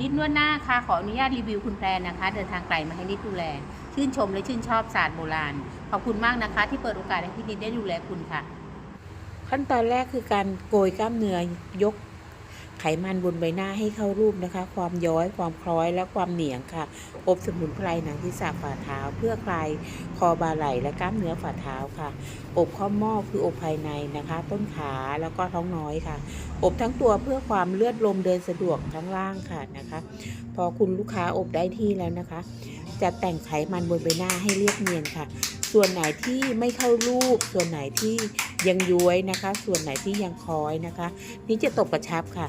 นิดนวดหน้าค่ะขออนุญาตรีวิวคุณแพรนะคะ เดินทางไกลมาให้นิดดูแล ชื่นชมและชื่นชอบศาสตร์โบราณ ขอบคุณมากนะคะ ที่เปิดโอกาสให้พี่นิดได้ดูแลคุณค่ะ ขั้นตอนแรกคือการโกยกล้ามเนื้อยก ไขมันบนใบหน้าให้เข้ารูปนะคะ ความย้อย ความคล้อย และความเหนียงค่ะ อบสมุนไพรหนังที่สาฝ่าเท้า เพื่อคลายคอบาไหล่และกล้ามเนื้อฝ่าเท้าค่ะ อบข้อหม้อคืออบภายในนะคะ ต้นขาแล้วก็ท้องน้อยค่ะ อบทั้งตัวเพื่อความเลือดลมเดินสะดวกทั้งล่างค่ะนะคะ พอคุณลูกค้าอบได้ที่แล้วนะคะ จะแต่งไขมันบนใบหน้าให้เรียบเนียนค่ะ ส่วนไหนที่ไม่เข้ารูป ส่วนไหนที่ยังย้วยนะคะ ส่วนไหนที่ยังคล้อยนะคะ นี่จะตบกระชับค่ะ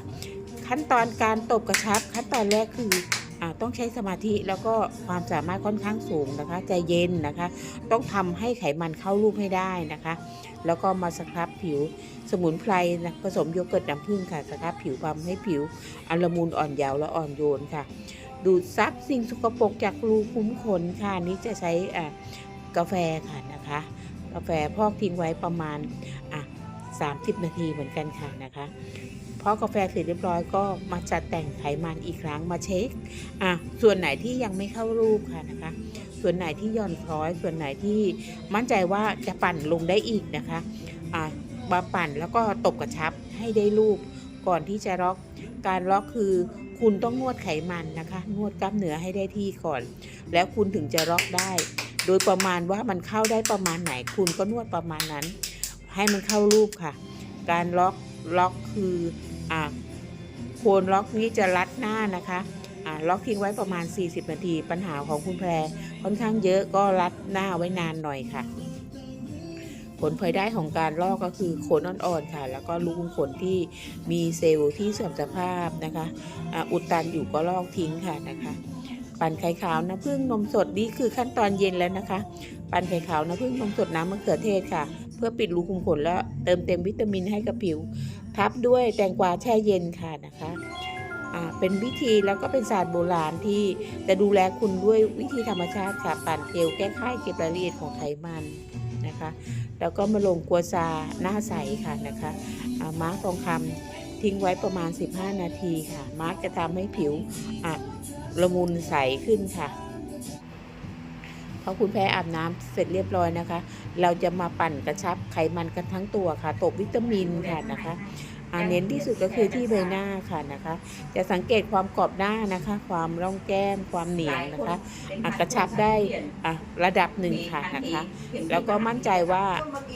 ขั้นตอนการตบกระชับ ขั้นตอนแรกคืออต้องใช้สมาธิแล้วก็ความสามารถค่อนข้างสูงนะคะ ใจเย็นนะคะ ต้องทำให้ไขมันเข้ารูปให้ได้นะคะ แล้วก็มาสครับผิวสมุนไพรนะผสมโยเกิร์ตน้ำผึ้งค่ะสครับผิวทำให้ผิวอัลมุนอ่อนเยาว์และอ่อนโยนค่ะ ดูดซับสิ่งสกปรกจากรูขุมขนค่ะนี่จะใช้ กาแฟค่ะนะคะ กาแฟพอกทิ้งไว้ประมาณอะ30 นาทีเหมือนกันค่ะนะคะพอกาแฟเสร็จเรียบร้อยก็มาจัดแต่งไขมันอีกครั้งมาเช็คอะส่วนไหนที่ยังไม่เข้ารูปค่ะนะคะ ส่วนไหนที่ย่อนคล้อย ส่วนไหนที่มั่นใจว่าจะปั่นลงได้อีกนะคะอะมาปั่นแล้วก็ตบกระชับให้ได้รูปก่อนที่จะล็อกการล็อกคือคุณต้องนวดไขมันนะคะ นวดกล้ามเนื้อให้ได้ที่ก่อน แล้วคุณถึงจะล็อกได้ โดยประมาณว่ามันเข้าได้ประมาณไหน คุณก็นวดประมาณนั้น ให้มันเข้ารูปค่ะ การล็อกล็อกคืออ่าโคนล็อกนี้จะรัดหน้านะคะอ่าล็อกทิ้งไว้ประมาณ 40 นาที ปัญหาของคุณแพรค่อนข้างเยอะก็รัดหน้าไว้นานหน่อยค่ะ ผลพลอยได้ของการลอกก็คือขนอ่อนๆค่ะ แล้วก็รูขุมขนที่มีเซลล์ที่เสื่อมสภาพนะคะอ่าอุดตันอยู่ก็ลอกทิ้งค่ะนะคะ ปั่นไข่ขาวน้ำผึ้งนมสดนี่คือขั้นตอนเย็นแล้วนะคะ ปั่นไข่ขาวน้ำผึ้งนมสดน้ำมะเขือเทศค่ะ เพื่อปิดรูขุมขนและเติมเต็มวิตามินให้กับผิว ทับด้วยแตงกวาแช่เย็นค่ะนะคะเป็นวิธีแล้วก็เป็นศาสตร์โบราณที่จะดูแลคุณด้วยวิธีธรรมชาติค่ะปั่นเจลแก้ไข้เก็บรายละเอียดของไขมันนะคะ แล้วก็มาลงกัวซาหน้าใสค่ะนะคะอ่ามาร์กทองคำ ทิ้งไว้ประมาณ 15 นาทีค่ะ มาร์กจะทำให้ผิวอะละมุนใสขึ้นค่ะพอคุณแพ้อาบน้ำเสร็จเรียบร้อยนะคะ เราจะมาปั่นกระชับไขมันกันทั้งตัวค่ะตบวิตามินค่ะนะคะอ่าเน้นที่สุดก็คือที่ใบหน้าค่ะนะคะ จะสังเกตความกรอบหน้านะคะ ความร่องแก้ม ความเหนียงนะคะอะกระชับได้อะระดับหนึ่งค่ะนะคะ แล้วก็มั่นใจว่า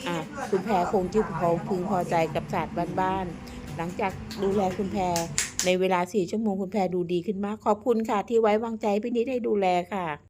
อะคุณแพรคงจะพอพึงพอใจกับศาสตร์บ้านๆ หลังจากดูแลคุณแพรในเวลาสี่ชั่วโมงคุณแพรดูดีขึ้นมาก ขอบคุณค่ะที่ไว้วางใจพี่นิดให้ดูแลค่ะ